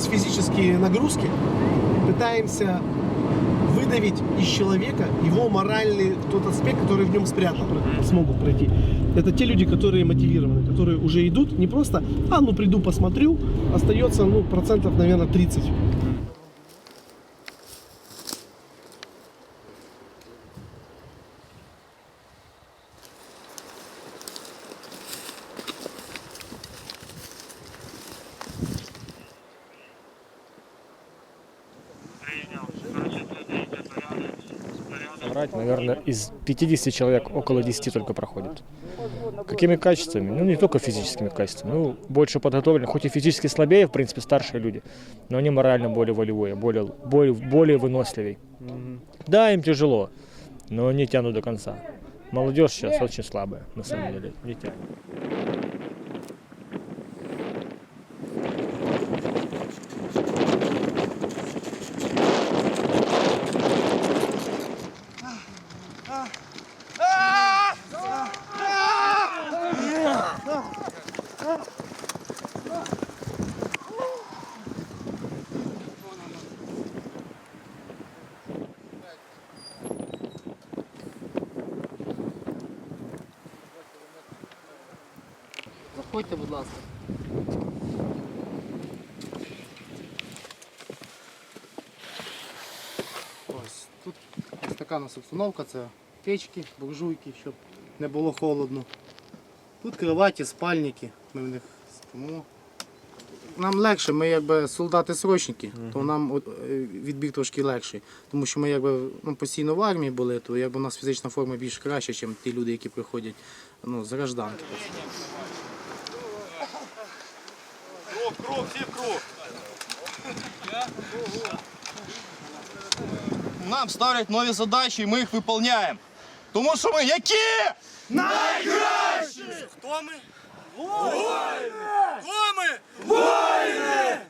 через физические нагрузки пытаемся выдавить из человека его моральный тот аспект, который в нем спрятан, смогут пройти. Это те люди, которые мотивированы, которые уже идут, не просто, а ну приду посмотрю, остается ну процентов, наверное, 30. Наверное, из 50 человек около 10 только проходит. Какими качествами? Ну, не только физическими качествами. Ну, больше подготовлены, хоть и физически слабее, в принципе, старшие люди, но они морально более волевые, более, более, более выносливее. Да, им тяжело, но они тянут до конца. Молодежь сейчас очень слабая, на самом деле, не тянет. Заходьте, будь ласка. Ось тут ось така у нас обстановка, це печки, буржуйки, щоб не було холодно. Тут кроваті, спальники, ми в них спимо. Нам легше, ми якби солдати-срочники, то нам е, відбір трошки легший. Тому що ми якби ну, постійно в армії були, то якби у нас фізична форма більш краща, ніж ті люди, які приходять ну, з гражданки. Нам ставлять нові задачі, і ми їх виконуємо. Тому що ми які? Найкращі! Хто ми? Воїни! Хто ми? Воїни!